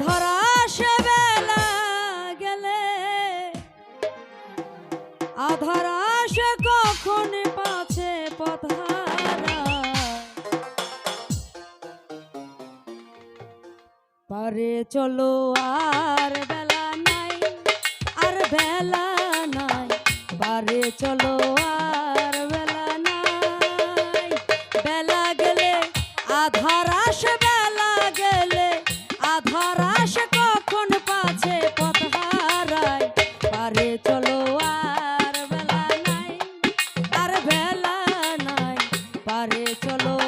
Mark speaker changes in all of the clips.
Speaker 1: আধার আসে বেলা গেলে কখন পথারা পারে চলো আর বেলা নাই, আর বেলা নাই, পারে চলো পারে চলো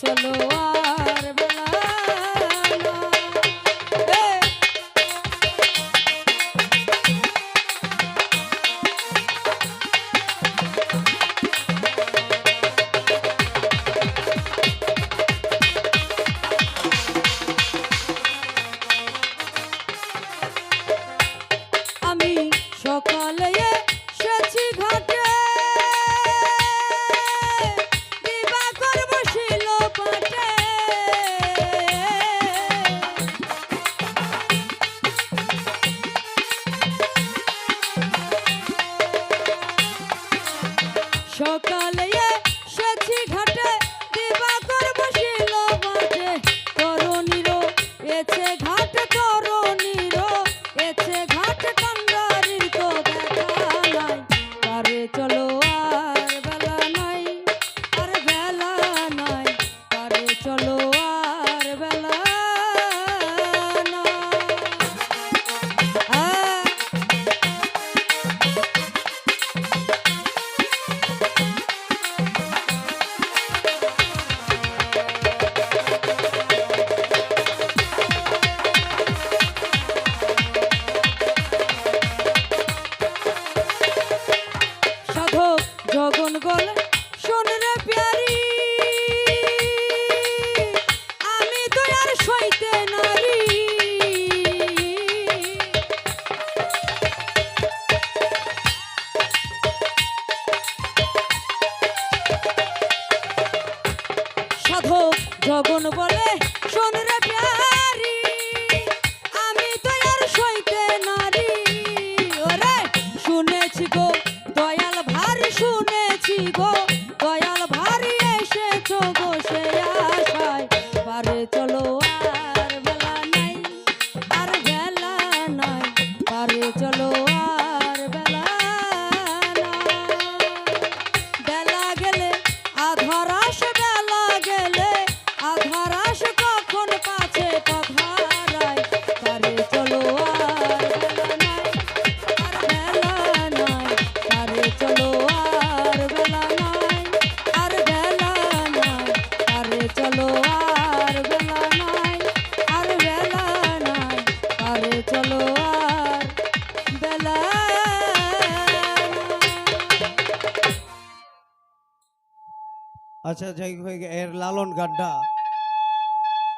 Speaker 1: চলো সকালে সাধক জগন বলে, শোন রে প্যারি, আমি তো আর সইতে নারী। ওরে, শুনেছি গো, দয়াল ভারী, শুনেছি গো, দয়াল ভারী এসেছ গো সে আশায়। পারে চলো আর বেলা নাই, আর বেলা নাই, পারে চলো
Speaker 2: আচ্ছা যাই হোক এর লালন গানটা